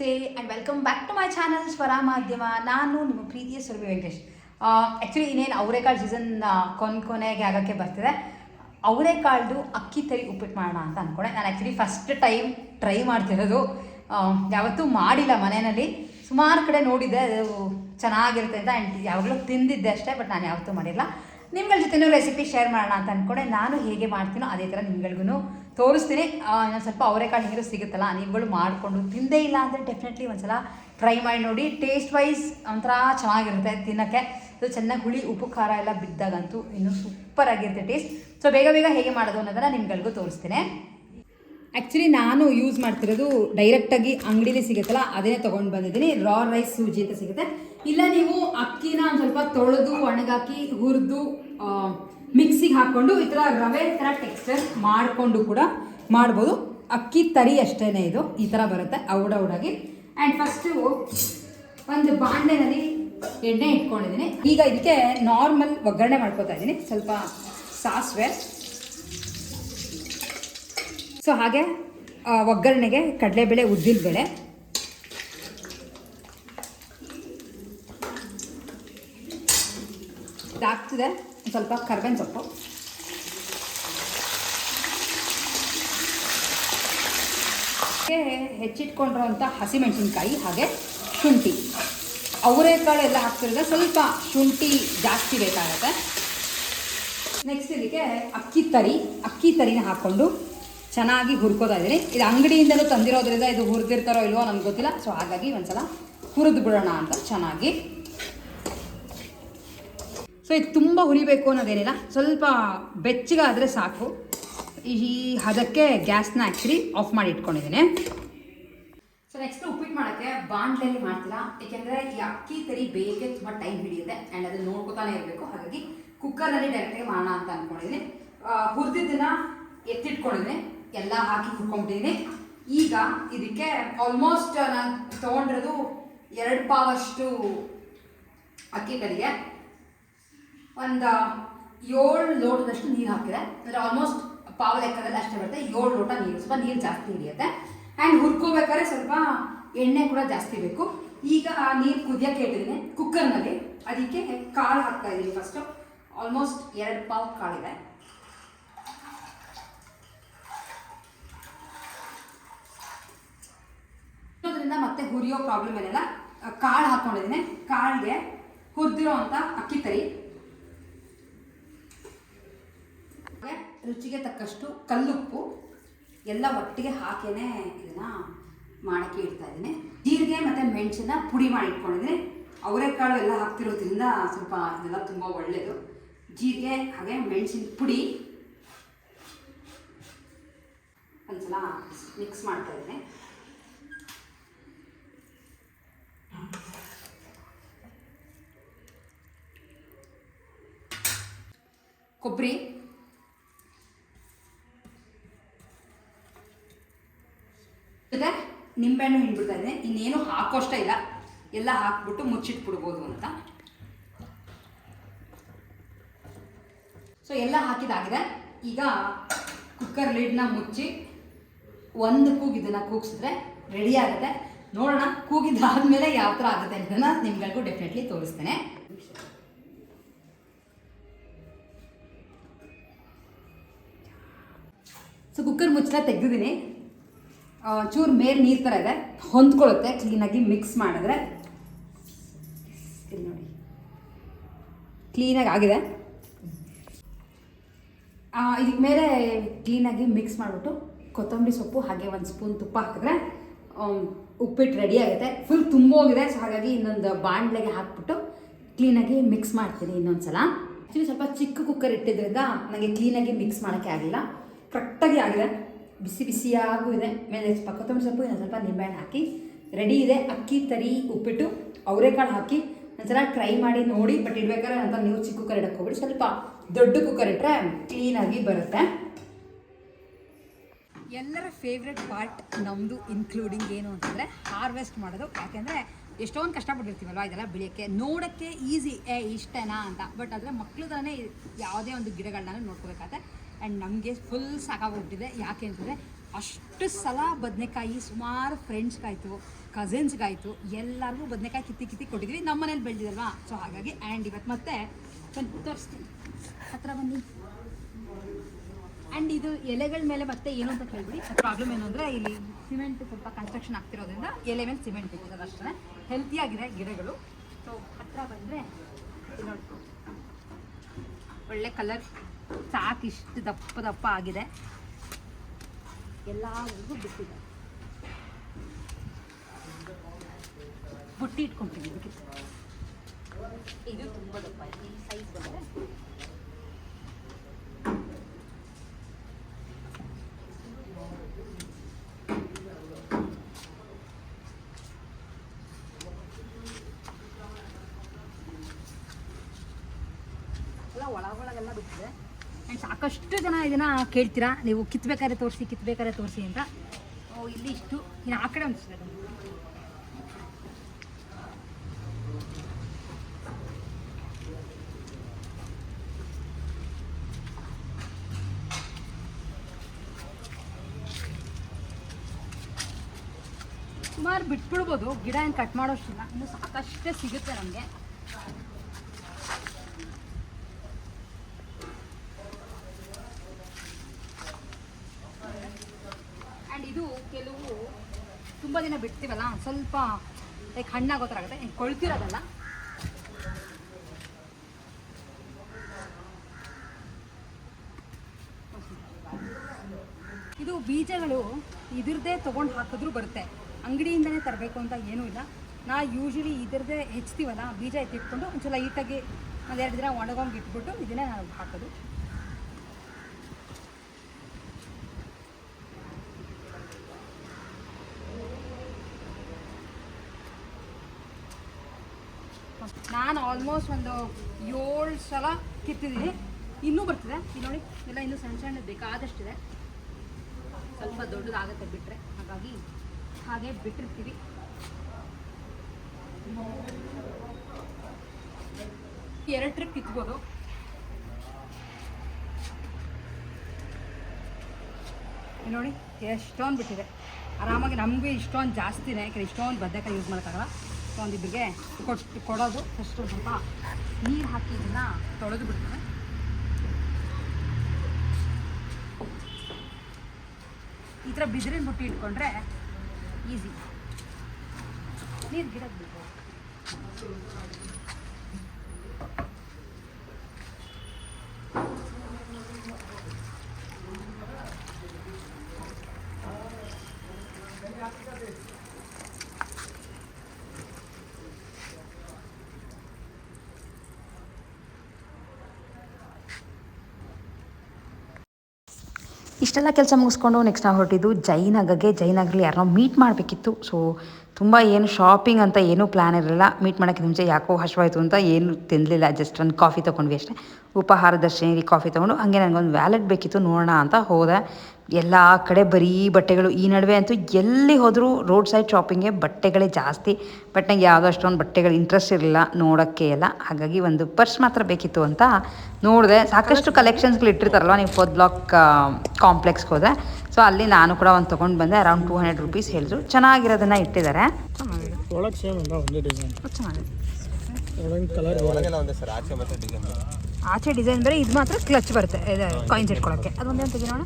ನಮಸ್ತೆ and welcome back to my channel Swara Madhyama ನಾನು ನಿಮ್ಮ ಪ್ರೀತಿಯ ಸುರಭಿ ವೆಂಕಟೇಶ್. ಆ್ಯಕ್ಚುಲಿ ಇನ್ನೇನು ಅವರೆಕಾಳು ಸೀಸನ್ ಕೊನೆ ಕೊನೆಗೆ ಆಗೋಕ್ಕೆ ಬರ್ತಿದೆ. ಅವರೆಕಾಳ್ದು ಅಕ್ಕಿ ತರಿ ಉಪ್ಪಿಟ್ಟು ಮಾಡೋಣ ಅಂತ ಅಂದ್ಕೊಂಡೆ ನಾನು ಆ್ಯಕ್ಚುಲಿ ಫಸ್ಟ್ ಟೈಮ್ ಟ್ರೈ ಮಾಡ್ತಿರೋದು. ಯಾವತ್ತೂ ಮಾಡಿಲ್ಲ ಮನೆಯಲ್ಲಿ. ಸುಮಾರು ಕಡೆ ನೋಡಿದ್ದೆ ಅದು ಚೆನ್ನಾಗಿರುತ್ತೆ ಅಂತ ಆ್ಯಂಡ್ ಯಾವಾಗಲೂ ತಿಂದಿದ್ದೆ ಅಷ್ಟೇ ಬಟ್ ನಾನು ಯಾವತ್ತೂ ಮಾಡಿಲ್ಲ. ನಿಮ್ಗಳ ಜೊತೆನೂ ರೆಸಿಪಿ ಶೇರ್ ಮಾಡೋಣ ಅಂತ ಅಂದ್ಕೊಂಡೆ ನಾನು ಹೇಗೆ ಮಾಡ್ತೀನೋ ಅದೇ ಥರ ನಿಮ್ಗಳಿಗೂ ತೋರಿಸ್ತೀನಿ. ಇನ್ನೊಂದು ಸ್ವಲ್ಪ ಅವರೆಕಾಳು ಹೇಗೆ ಸಿಗುತ್ತಲ್ಲ, ನೀವುಗಳು ಮಾಡಿಕೊಂಡು ತಿಂದೇ ಇಲ್ಲ ಅಂದರೆ ಡೆಫಿನೆಟ್ಲಿ ಒಂದ್ಸಲ ಟ್ರೈ ಮಾಡಿ ನೋಡಿ. ಟೇಸ್ಟ್ ವೈಸ್ ಒಂಥರ ಚೆನ್ನಾಗಿರುತ್ತೆ ತಿನ್ನೋಕ್ಕೆ. ಅದು ಚೆನ್ನಾಗಿ ಹುಳಿ, ಉಪ್ಪು, ಖಾರ ಎಲ್ಲ ಬಿದ್ದಾಗಂತೂ ಇನ್ನೂ ಸೂಪರ್ ಆಗಿರುತ್ತೆ ಟೇಸ್ಟ್ ಸೊ ಬೇಗ ಬೇಗ ಹೇಗೆ ಮಾಡೋದು ಅನ್ನೋದನ್ನು ನಿಮ್ಗಳಿಗೂ ತೋರಿಸ್ತೀನಿ. ಆ್ಯಕ್ಚುಲಿ ನಾನು ಯೂಸ್ ಮಾಡ್ತಿರೋದು ಡೈರೆಕ್ಟಾಗಿ ಅಂಗಡೀಲಿ ಸಿಗುತ್ತಲ್ಲ ಅದೇ ತೊಗೊಂಡು ಬಂದಿದ್ದೀನಿ. ರಾ ರೈಸ್ ಸೂಜಿ ಅಂತ ಸಿಗುತ್ತೆ. ಇಲ್ಲ, ನೀವು ಅಕ್ಕಿನ ಒಂದು ಸ್ವಲ್ಪ ತೊಳೆದು, ಒಣಗಾಕಿ, ಹುರಿದು ಮಿಕ್ಸಿಗೆ ಹಾಕ್ಕೊಂಡು ಈ ಥರ ರವೆ ಥರ ಟೆಕ್ಸ್ಚರ್ ಮಾಡಿಕೊಂಡು ಕೂಡ ಮಾಡ್ಬೋದು. ಅಕ್ಕಿ ತರಿ ಅಷ್ಟೇ ಇದು. ಈ ಥರ ಬರುತ್ತೆ, ಔಡ ಔಡಾಗಿ. ಆ್ಯಂಡ್ ಫಸ್ಟು ಒಂದು ಬಾಂಡೆನಲ್ಲಿ ಎಣ್ಣೆ ಇಟ್ಕೊಂಡಿದ್ದೀನಿ. ಈಗ ಇದಕ್ಕೆ ನಾರ್ಮಲ್ ಒಗ್ಗರಣೆ ಮಾಡ್ಕೋತಾ ಇದ್ದೀನಿ. ಸ್ವಲ್ಪ ಸಾಸಿವೆ. ಸೊ ಹಾಗೆ ಒಗ್ಗರಣೆಗೆ ಕಡಲೆಬೇಳೆ ಉದ್ದಿನಬೇಳೆ. ಇದಾಗ್ತಿದೆ ಸ್ವಲ್ಪ ಕರ್ಬೇವಿನ ಸೊಪ್ಪು. ಹೆಚ್ಚಿಟ್ಕೊಂಡಿರೋಂಥ ಹಸಿಮೆಣಸಿನ್ಕಾಯಿ, ಹಾಗೆ ಶುಂಠಿ. ಅವರೆಕಾಳು ಎಲ್ಲ ಹಾಕ್ತಿರೋದ್ರೆ ಸ್ವಲ್ಪ ಶುಂಠಿ ಜಾಸ್ತಿ ಬೇಕಾಗುತ್ತೆ. ನೆಕ್ಸ್ಟ್ ಇದಕ್ಕೆ ಅಕ್ಕಿ ತರಿ. ಅಕ್ಕಿ ತರಿನ ಹಾಕ್ಕೊಂಡು ಚೆನ್ನಾಗಿ ಹುರ್ಕೋತಾ ಇದ್ದೀನಿ. ಇದು ಅಂಗಡಿಯಿಂದಲೂ ತಂದಿರೋದ್ರಿಂದ ಇದು ಹುರಿದಿರ್ತಾರೋ ಇಲ್ವೋ ನಮ್ಗೆ ಗೊತ್ತಿಲ್ಲ. ಸೊ ಹಾಗಾಗಿ ಒಂದ್ಸಲ ಹುರಿದು ಬಿಡೋಣ ಅಂತ ಚೆನ್ನಾಗಿ. ಸೊ ಇದು ತುಂಬ ಹುರಿಬೇಕು ಅನ್ನೋದೇನಿಲ್ಲ. ಸ್ವಲ್ಪ ಬೆಚ್ಚಗಾದರೆ ಸಾಕು. ಈ ಹದಕ್ಕೆ ಗ್ಯಾಸ್ನ ಆ್ಯಕ್ಚುಲಿ ಆಫ್ ಮಾಡಿ ಇಟ್ಕೊಂಡಿದ್ದೀನಿ. ಸೊ ನೆಕ್ಸ್ಟ್ ಉಪ್ಪಿಟ್ಟು ಮಾಡೋಕ್ಕೆ ಬಾಂಡ್ಲೆಯಲ್ಲಿ ಮಾಡ್ತಿಲ್ಲ ಏಕೆಂದರೆ ಈ ಅಕ್ಕಿ ತರಿ ಬೇಯಕ್ಕೆ ತುಂಬ ಟೈಮ್ ಹಿಡಿಯುತ್ತೆ. ಆ್ಯಂಡ್ ಅದನ್ನು ನೋಡ್ಕೊತಾನೆ ಇರಬೇಕು. ಹಾಗಾಗಿ ಕುಕ್ಕರ್ನಲ್ಲಿ ಡೈರೆಕ್ಟಾಗಿ ಮಾಡೋಣ ಅಂತ ಅಂದ್ಕೊಂಡಿದ್ದೀನಿ ಹುರಿದಿದ್ದನ್ನು ಎತ್ತಿಟ್ಕೊಂಡಿದ್ದೀನಿ. ಎಲ್ಲ ಹಾಕಿ ಹುರ್ಕೊಂಬಿಟ್ಟಿದ್ದೀನಿ ಈಗ ಇದಕ್ಕೆ ಆಲ್ಮೋಸ್ಟ್ ನಾನು ತೊಗೊಂಡಿರೋದು ಎರಡು ಪಾವಷ್ಟು ಅಕ್ಕಿ ತರಿಗೆ ಒಂದು ಏಳು ಲೋಟದಷ್ಟು ನೀರು ಹಾಕಿದೆ. ಅಂದರೆ ಆಲ್ಮೋಸ್ಟ್ ಪಾವ ಲೆಕ್ಕದಲ್ಲಿ ಅಷ್ಟೇ ಬರುತ್ತೆ. ಏಳು ಲೋಟ ನೀರು, ಸ್ವಲ್ಪ ನೀರು ಜಾಸ್ತಿ ಹಿಡಿಯುತ್ತೆ. ಆ್ಯಂಡ್ ಹುರ್ಕೋಬೇಕಾದ್ರೆ ಸ್ವಲ್ಪ ಎಣ್ಣೆ ಕೂಡ ಜಾಸ್ತಿ ಬೇಕು. ಈಗ ಆ ನೀರು ಕುದಿಯೋಕ್ಕೆ ಇಟ್ಟಿದ್ದೀನಿ ಕುಕ್ಕರ್ನಲ್ಲಿ ಅದಕ್ಕೆ ಕಾಳು ಹಾಕ್ತಾ ಇದ್ದೀನಿ ಫಸ್ಟು ಆಲ್ಮೋಸ್ಟ್ ಎರಡು ಪಾವ್ ಕಾಳಿದೆ ಅದರಿಂದ ಮತ್ತೆ ಹುರಿಯೋ ಪ್ರಾಬ್ಲಮ್ ಏನಿಲ್ಲ. ಕಾಳು ಹಾಕ್ಕೊಂಡಿದ್ದೀನಿ ಕಾಳಿಗೆ ಹುರಿದಿರೋ ಅಂತ ಅಕ್ಕಿ ತರಿ. ರುಚಿಗೆ ತಕ್ಕಷ್ಟು ಕಲ್ಲುಪ್ಪು. ಎಲ್ಲ ಒಟ್ಟಿಗೆ ಹಾಕೇನೆ ಇದನ್ನ ಮಾಡೋಕ್ಕೆ ಇಡ್ತಾ ಇದ್ದೀನಿ. ಜೀರಿಗೆ ಮತ್ತು ಮೆಣಸನ್ನ ಪುಡಿ ಮಾಡಿ ಇಟ್ಕೊಂಡಿದ್ದೀನಿ. ಅವರೆಕಾಳು ಎಲ್ಲ ಹಾಕ್ತಿರೋದ್ರಿಂದ ಸ್ವಲ್ಪ ಇದೆಲ್ಲ ತುಂಬ ಒಳ್ಳೆಯದು ಜೀರಿಗೆ ಹಾಗೆ ಮೆಣಸಿನ ಪುಡಿ. ಒಂದ್ಸಲ ಮಿಕ್ಸ್ ಮಾಡ್ತಾ ಇದ್ದೀನಿ. ಕೊಬ್ಬರಿ. ಜೊತೆ ನಿಂಬೆಹಣ್ಣು ಹಿಂಡ್ಬಿಡ್ತಾ ಇದ್ದೀನಿ. ಇನ್ನೇನು ಹಾಕೋಷ್ಟೇ ಇಲ್ಲ. ಎಲ್ಲ ಹಾಕ್ಬಿಟ್ಟು ಮುಚ್ಚಿಟ್ಬಿಡ್ಬೋದು ಅಂತ. ಸೊ ಎಲ್ಲ ಹಾಕಿದಾಗಿದೆ. ಈಗ ಕುಕ್ಕರ್ ಲಿಡ್ನ ಮುಚ್ಚಿ ಒಂದು ಕೂಗಿದನ್ನು ಕೂಗಿಸಿದ್ರೆ ರೆಡಿ ಆಗುತ್ತೆ. ನೋಡೋಣ ಕೂಗಿದಾದ್ಮೇಲೆ ಯಾವ ಥರ ಆಗುತ್ತೆ ಅಂತ ನಿಮ್ಗಳಿಗೂ ಡೆಫಿನೆಟ್ಲಿ ತೋರಿಸ್ತೇನೆ. ಸೊ ಕುಕ್ಕರ್ ಮುಚ್ಚಲ ತೆಗೆದಿದ್ದೀನಿ. ಚೂರು ಮೇಲ್ ನೀರು ಥರ ಇದೆ. ಹೊಂದ್ಕೊಳ್ಳುತ್ತೆ. ಕ್ಲೀನಾಗಿ ಮಿಕ್ಸ್ ಮಾಡಿದ್ರೆ. ಇಲ್ಲಿ ನೋಡಿ. ಕ್ಲೀನಾಗಿ ಆಗಿದೆ. ಇದಕ್ಕೆ ಮೇಲೆ ಕ್ಲೀನಾಗಿ ಮಿಕ್ಸ್ ಮಾಡಿಬಿಟ್ಟು ಕೊತ್ತಂಬರಿ ಸೊಪ್ಪು, ಹಾಗೆ ಒಂದು ಸ್ಪೂನ್ ತುಪ್ಪ ಹಾಕಿದ್ರೆ ಉಪ್ಪಿಟ್ಟು ರೆಡಿ ಆಗುತ್ತೆ. ಫುಲ್ ತುಂಬ ಹೋಗಿದೆ. ಸೊ ಹಾಗಾಗಿ ಇನ್ನೊಂದು ಬಾಣಲೆಗೆ ಹಾಕ್ಬಿಟ್ಟು ಕ್ಲೀನಾಗಿ ಮಿಕ್ಸ್ ಮಾಡ್ತೀನಿ ಇನ್ನೊಂದು ಸಲ ಆ್ಯಕ್ಚುಲಿ ಸ್ವಲ್ಪ ಚಿಕ್ಕ ಕುಕ್ಕರ್ ಇಟ್ಟಿದ್ದರಿಂದ ನನಗೆ ಕ್ಲೀನಾಗಿ ಮಿಕ್ಸ್ ಮಾಡೋಕ್ಕೆ ಆಗಿಲ್ಲ. ಕರೆಕ್ಟಾಗಿ ಆಗಿದೆ. ಬಿಸಿ ಬಿಸಿಯಾಗೂ ಇದೆ. ಮೇಲೆ ಸ್ವಲ್ಪ ಕೊತ್ತಂಬರಿ ಸೊಪ್ಪು, ಇನ್ನೊಂದು ಸ್ವಲ್ಪ ನಿಂಬೆಹಣ್ಣು ಹಾಕಿ. ರೆಡಿ ಇದೆ. ಅಕ್ಕಿ, ತರಿ, ಉಪ್ಪಿಟ್ಟು, ಅವರೆಕಾಳು ಹಾಕಿ. ಒಂದ್ಸಲ ಟ್ರೈ ಮಾಡಿ ನೋಡಿ. ಬಟ್ ಇಡ್ಬೇಕಾದ್ರೆ ನಂತರ ನೀವು ಚಿಕ್ಕ ಕುಕ್ಕರ್ ಇಡಕ್ಕೆ ಹೋಗ್ಬಿಡಿ. ಸ್ವಲ್ಪ ದೊಡ್ಡ ಕುಕ್ಕರ್ ಇಟ್ಟರೆ ಕ್ಲೀನಾಗಿ ಬರುತ್ತೆ. ಎಲ್ಲರ ಫೇವ್ರೆಟ್ ಪಾರ್ಟ್ ನಮ್ಮದು ಇನ್ಕ್ಲೂಡಿಂಗ್ ಏನು ಅಂತಂದರೆ ಹಾರ್ವೆಸ್ಟ್ ಮಾಡೋದು. ಯಾಕೆಂದರೆ ಎಷ್ಟೊಂದು ಕಷ್ಟಪಟ್ಟಿರ್ತೀವಲ್ವ ಇದೆಲ್ಲ ಬೆಳೆಯೋಕ್ಕೆ. ನೋಡೋಕ್ಕೆ ಈಸಿ ಏ, ಇಷ್ಟೇನಾ ಅಂತ. ಬಟ್ ಆದರೆ ಮಕ್ಕಳು ತಾನೇ ಯಾವುದೇ ಒಂದು ಗಿಡಗಳನ್ನ ನೋಡ್ಕೋಬೇಕಾಗತ್ತೆ ಆ್ಯಂಡ್ ನಮಗೆ ಫುಲ್ ಸಾಕಾಗೋಗ್ಬಿಟ್ಟಿದೆ ಯಾಕೆ ಅಂತಂದರೆ ಅಷ್ಟು ಸಲ ಬದನೆಕಾಯಿ ಸುಮಾರು ಫ್ರೆಂಡ್ಸ್ಗಾಯಿತು ಕಸಿನ್ಸ್ಗಾಯಿತು ಎಲ್ಲರಿಗೂ ಬದನೆಕಾಯಿ ಕಿತ್ತಿ ಕಿತ್ತಿ ಕೊಟ್ಟಿದ್ವಿ. ನಮ್ಮ ಮನೇಲಿ ಬೆಳೆದಿದಲ್ವಾ? ಸೊ ಹಾಗಾಗಿ ಆ್ಯಂಡ್ ಇವತ್ತು ಮತ್ತೆ ತೋರಿಸ್ತೀನಿ. ಹತ್ರ ಬನ್ನಿ. ಆ್ಯಂಡ್ ಇದು ಎಲೆಗಳ ಮೇಲೆ ಮತ್ತೆ ಏನು ಅಂತ ಕೇಳ್ಬಿಡಿ. ಪ್ರಾಬ್ಲಮ್ ಏನು ಅಂದರೆ ಇಲ್ಲಿ ಸಿಮೆಂಟ್ ಸ್ವಲ್ಪ ಕನ್ಸ್ಟ್ರಕ್ಷನ್ ಆಗ್ತಿರೋದ್ರಿಂದ ಎಲೆ ಮೇಲೆ ಸಿಮೆಂಟ್ ಇಟ್ಟಿದ್ದಾರೆ ಅಷ್ಟೇ. ಹೆಲ್ತಿಯಾಗಿದೆ ಗಿಡಗಳು. ಸೊ ಹತ್ರ ಬಂದರೆ ನೋಡಿ ಒಳ್ಳೆ ಕಲರ್ ಸಾಕು ಇಷ್ಟು ದಪ್ಪ ದಪ್ಪ ಆಗಿದೆ. ಎಲ್ಲರಿಗೂ ಬಿಟ್ಟಿದೆ. ಬುಟ್ಟಿ ಇಟ್ಕೊಂತೀನಿ ಇದು ತುಂಬ ದಪ್ಪ ಇದೆ ಈ ಸೈಜ್ ಬಂದರೆ ಒಳಗೊಳಗೆಲ್ಲ ಬಿಟ್ಟಿದೆ. ಸಾಕಷ್ಟು ಜನ ಇದನ್ನ ಕೇಳ್ತೀರಾ? ನೀವು ಕಿತ್ಬೇಕಾದ್ರೆ ತೋರಿಸಿ ಕಿತ್ಬೇಕಾದ್ರೆ ತೋರಿಸಿ ಅಂತ. ಇಲ್ಲಿ ಇಷ್ಟು. ಇನ್ನು ಆ ಕಡೆ ಅನಿಸ್ತದೆ. ಸುಮಾರು ಬಿಟ್ಬಿಡ್ಬೋದು. ಗಿಡ ಏನು ಕಟ್ ಮಾಡೋಷ್ಟಿಲ್ಲ. ಇನ್ನು ಸಾಕಷ್ಟೇ ಸಿಗುತ್ತೆ ನಮಗೆ ಆ್ಯಂಡ್ ಇದು ಕೆಲವು ತುಂಬ ದಿನ ಬಿಡ್ತೀವಲ್ಲ, ಸ್ವಲ್ಪ ಲೈಕ್ ಹಣ್ಣಾಗೋ ಥರ ಆಗುತ್ತೆ. ಹಿಂಗೆ ಕೊಳ್ತಿರೋದಲ್ಲ? ಇದು ಬೀಜಗಳು ಇದ್ರದ್ದೇ ತೊಗೊಂಡು ಹಾಕಿದ್ರೂ ಬರುತ್ತೆ. ಅಂಗಡಿಯಿಂದನೇ ತರಬೇಕು ಅಂತ ಏನೂ ಇಲ್ಲ. ನಾ ಯೂಶ್ವಲಿ ಇದ್ರದ್ದೇ ಹೆಚ್ತೀವಲ್ಲ ಬೀಜ ಎತ್ತಿಟ್ಕೊಂಡು ಒಂಚೂರು ಲೈಟಾಗಿ ಒಂದೆರಡು ದಿನ ಒಣಗೋಂಗೆ ಇಟ್ಬಿಟ್ಟು ಇದನ್ನೇ ನಾವು ಹಾಕೋದು. ನಾನು ಆಲ್ಮೋಸ್ಟ್ ಒಂದು ಏಳು ಸಲ ಕಿತ್ತಿದ್ದೀನಿ. ಇನ್ನೂ ಬರ್ತಿದೆ. ನೋಡಿ, ಎಲ್ಲ ಇನ್ನೂ ಸಣ್ಣ ಸಣ್ಣ ಬೇಕಾದಷ್ಟಿದೆ. ಸ್ವಲ್ಪ ದೊಡ್ಡದಾಗುತ್ತೆ ಬಿಟ್ಟರೆ ಹಾಗಾಗಿ ಹಾಗೆ ಬಿಟ್ಟಿರ್ತೀವಿ. ಎರಡು ಟ್ರಿಪ್ ಕಿತ್ಬೋದು. ನೋಡಿ, ಎಷ್ಟೊಂದು ಬಿಟ್ಟಿದೆ. ಆರಾಮಾಗಿ ನಮಗೂ ಇಷ್ಟೊಂದು ಜಾಸ್ತಿನೇ, ಯಾಕಂದ್ರೆ ಇಷ್ಟೊಂದು ಬದನೆಕಾಯಿ ಯೂಸ್ ಮಾಡೋಕ್ಕಾಗಲ್ಲ. ಒಂದಿಬ್ಬರಿಗೆ ಕೊಟ್ಟು ಕೊಡೋದು ಫಸ್ಟ್ ಸ್ವಲ್ಪ ನೀರು ಹಾಕಿ ಇದನ್ನ ತೊಳೆದು ಬಿಡ್ತಾರೆ ಈ ಥರ ಬಿದಿರಿನ ಬುಟ್ಟಿ ಇಟ್ಕೊಂಡ್ರೆ ಈಸಿ ನೀರು ಗಿಡಕ್ಕೆ ಬೇಕು ಇಷ್ಟೆಲ್ಲ ಕೆಲಸ ಮುಗಿಸ್ಕೊಂಡು ನೆಕ್ಸ್ಟ್ ನಾವು ಹೊರಟಿದ್ದು ಜೈನಗಗೆ ಜೈನಗರಲ್ಲಿ ಯಾರನ್ನೋ ಮೀಟ್ ಮಾಡಬೇಕಿತ್ತು. ಸೊ ತುಂಬ ಏನು ಶಾಪಿಂಗ್ ಅಂತ ಏನೂ ಪ್ಲ್ಯಾನ್ ಇರಲಿಲ್ಲ. ಮೀಟ್ ಮಾಡೋಕ್ಕೆ ಮುಂಚೆ ಯಾಕೋ ಹಶ್ವಾಯಿತು ಅಂತ ಏನು ತಿನ್ನಲಿಲ್ಲ ಜಸ್ಟ್ ಒಂದು ಕಾಫಿ ತೊಗೊಂಡ್ವಿ ಅಷ್ಟೇ. ಉಪಹಾರ ದರ್ಶನಿಗೆ ಕಾಫಿ ತೊಗೊಂಡು ಹಂಗೆ ನನಗೊಂದು ವ್ಯಾಲೆಟ್ ಬೇಕಿತ್ತು ನೋಡೋಣ ಅಂತ ಹೋದೆ. ಎಲ್ಲ ಕಡೆ ಬರೀ ಬಟ್ಟೆಗಳು ಈ ನಡುವೆ ಅಂತೂ ಎಲ್ಲಿ ಹೋದರೂ ರೋಡ್ ಸೈಡ್ ಶಾಪಿಂಗ್ಗೆ ಬಟ್ಟೆಗಳೇ ಜಾಸ್ತಿ. ಬಟ್ ನಂಗೆ ಯಾವುದೋ ಅಷ್ಟೊಂದು ಬಟ್ಟೆಗಳು ಇಂಟ್ರೆಸ್ಟ್ ಇರಲಿಲ್ಲ ನೋಡೋಕ್ಕೆ ಎಲ್ಲ. ಹಾಗಾಗಿ ಒಂದು ಪರ್ಸ್ ಮಾತ್ರ ಬೇಕಿತ್ತು ಅಂತ ನೋಡಿದೆ. ಸಾಕಷ್ಟು ಕಲೆಕ್ಷನ್ಸ್ಗಳು ಇಟ್ಟಿರ್ತಾರಲ್ವ ನೀವು ಫೋರ್ತ್ ಬ್ಲಾಕ್ ಕಾಂಪ್ಲೆಕ್ಸ್ಗೆ ಹೋದೆ. ಸೊ ಅಲ್ಲಿ ನಾನು ಕೂಡ ಒಂದು ತೊಗೊಂಡು ಬಂದೆ ಅರೌಂಡ್ ಟೂ ಹಂಡ್ರೆಡ್ ರುಪೀಸ್ ಹೇಳಿದ್ರು. ಚೆನ್ನಾಗಿರೋದನ್ನು ಇಟ್ಟಿದ್ದಾರೆ. ಚೆನ್ನಾಗಿದೆ. ಆಚೆ ಡಿಸೈನ್ ಬೇರೆ ಇದು ಮಾತ್ರ ಕ್ಲಚ್ ಬರುತ್ತೆ ಕಾಯಿನ್ಸ್ ಇಟ್ಕೊಳ್ಳೋಕ್ಕೆ ಅದೊಂದೇನು ತೆಗಿ ನೋಡ